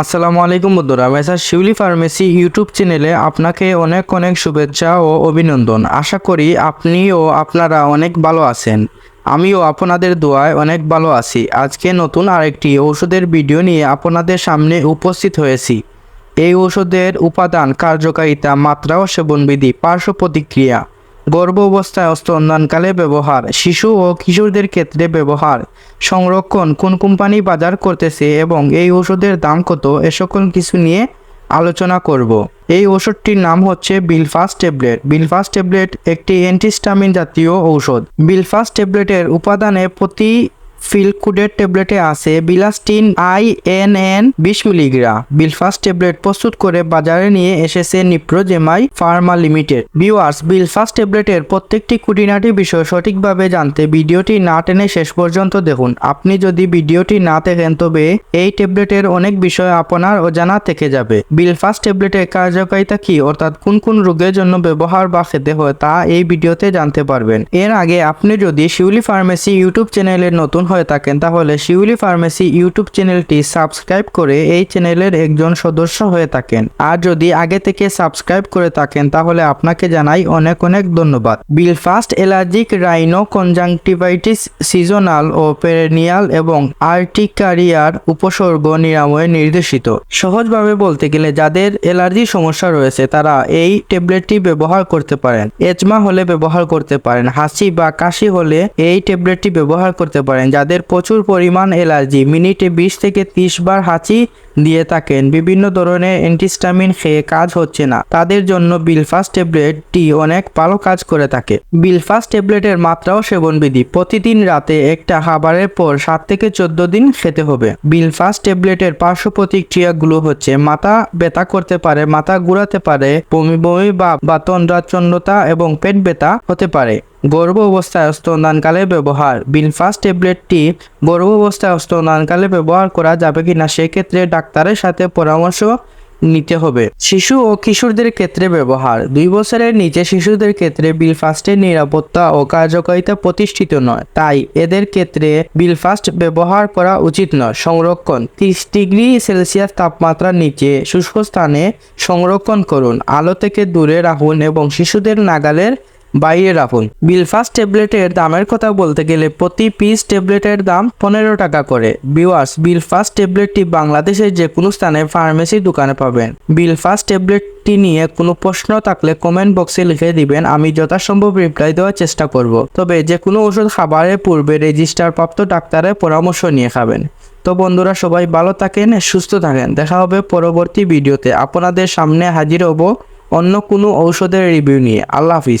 আসসালামু আলাইকুম বন্ধুরা মেসার শিউলি ফার্মেসি ইউটিউব চ্যানেলে। আপনাকে অনেক অনেক শুভেচ্ছা ও অভিনন্দন। আশা করি আপনি ও আপনারা অনেক ভালো আছেন। আমিও আপনাদের দোয়ায় অনেক ভালো আছি। আজকে নতুন আরেকটি ওষুধের ভিডিও নিয়ে আপনাদের সামনে উপস্থিত হয়েছি। এই ওষুধের উপাদান কার্যকারিতা, মাত্রা ও সেবনবিধি, পার্শ্ব প্রতিক্রিয়া গর্ভ অবস্থায় স্তন্দানকালে ব্যবহার, শিশু ও কিশোরদের ক্ষেত্রে ব্যবহার, সংরক্ষণ, কোন কোম্পানি বাজার করতেছে এবং এই ওষুধের দাম কত, এ সকল কিছু নিয়ে আলোচনা করব। এই ওষুধটির নাম হচ্ছে বিলফাস ট্যাবলেট। বিলফাস ট্যাবলেট একটি অ্যান্টিস্টামিন জাতীয় ঔষধ। বিলফাস ট্যাবলেটের উপাদানে প্রতি ফিলকুডের ট্যাবলেটে আছে বিলাস্টিন আই এন এন বিশ মিলিগ্রাম। বিলফাস ট্যাবলেট প্রস্তুত করে বাজারে নিয়ে এসেছে Nipro JMI pharma limited. Viewers, Bilfast ট্যাবলেটের প্রত্যেকটি খুঁটিনাটি বিষয় সঠিকভাবে জানতে ভিডিওটি না টেনে শেষ পর্যন্ত দেখুন। আপনি যদি ভিডিওটি না দেখেন, তবে এই ট্যাবলেটের অনেক বিষয় আপনার অজানা থেকে যাবে। বিলফাস্ট ট্যাবলেটের কার্যকারিতা কি, অর্থাৎ কোন কোন রোগের জন্য ব্যবহার বা খেতে হয়, তা এই ভিডিওতে জানতে পারবেন। এর আগে আপনি যদি শিউলি ফার্মেসি ইউটিউব চ্যানেলের নতুন হয়ে থাকেন, তাহলে শিউলি ফার্মেসি ইউটিউব চ্যানেলটি সাবস্ক্রাইব করে এই চ্যানেলের একজন সদস্য হয়ে থাকেন। আর যদি আগে থেকে সাবস্ক্রাইব করে থাকেন, তাহলে আপনাকে জানাই অনেক অনেক ধন্যবাদ। Bilfast allergic rhinoconjunctivitis seasonal ও পেরেনিয়াল এবং আর্টিকারিয়ার উপসর্গ নিরাময়ে নির্দেশিত। সহজভাবে বলতে গেলে যাদের অ্যালার্জির সমস্যা রয়েছে, তারা এই ট্যাবলেটটি ব্যবহার করতে পারেন। এজমা হলে ব্যবহার করতে পারেন, হাসি বা কাশি হলে এই ট্যাবলেটটি ব্যবহার করতে পারেন। যাদের প্রচুর পরিমাণ অ্যালার্জি। মিনিটে বিশ থেকে ত্রিশ বার হাঁচি দিয়ে থাকেন। বিভিন্ন ধরনের অ্যান্টিস্টামিন খেয়ে কাজ হচ্ছে না। তাদের জন্য বিলফাস ট্যাবলেটটি অনেক ভালো কাজ করে থাকে। বিলফাস ট্যাবলেটের মাত্রাও সেবনবিধি। প্রতিদিন রাতে একটা খাবারের পর সাত থেকে চোদ্দ দিন খেতে হবে। বিলফাস ট্যাবলেটের পার্শ্ব প্রতিক্রিয়াগুলো হচ্ছে, মাথা ব্যথা করতে পারে, মাথা ঘুরাতে পারে, বমি বমি বা তন্দ্রাচ্ছন্নতা এবং পেট ব্যথা হতে পারে। গর্ভ অবস্থায় স্তনদানকালে ব্যবহার। বিলফাস ট্যাবলেটটি গর্ভ অবস্থায় স্তনদানকালে ব্যবহার করা যাবে কি না সেক্ষেত্রে ডাক্তারের সাথে পরামর্শ নিতে হবে। শিশু ও কিশোরদের ক্ষেত্রে ব্যবহার। দুই বছরের নিচে শিশুদের ক্ষেত্রে বিলফাস্টের নিরাপত্তা ও কার্যকারিতা প্রতিষ্ঠিত নয়। তাই এদের ক্ষেত্রে বিলফাস্ট ব্যবহার করা উচিত নয়। সংরক্ষণ। তিরিশ ডিগ্রি সেলসিয়াস তাপমাত্রার নিচে শুষ্ক স্থানে সংরক্ষণ করুন। আলো থেকে দূরে রাখুন এবং শিশুদের নাগালের বাইরে রাখুন। বিলফাস ট্যাবলেটের দামের কথা বলতে গেলে প্রতি পিস ট্যাবলেটের দাম পনেরো টাকা করে। বিওয়ার্স বিলফাস ট্যাবলেটটি বাংলাদেশের যে কোনো স্থানে ফার্মেসি দোকানে পাবেন। বিলফাস ট্যাবলেটটি নিয়ে কোনো প্রশ্ন থাকলে কমেন্ট বক্সে লিখে দিবেন, আমি যথাসম্ভব রিপ্লাই দেওয়ার চেষ্টা করব। তবে যে কোনো ওষুধ খাবারের পূর্বে রেজিস্টার প্রাপ্ত ডাক্তারের পরামর্শ নিয়ে খাবেন। তো বন্ধুরা, সবাই ভালো থাকেন, সুস্থ থাকেন। দেখা হবে পরবর্তী ভিডিওতে। আপনাদের সামনে হাজির হব অন্য কোনো ঔষধের রিভিউ নিয়ে। আল্লাহ হাফিজ।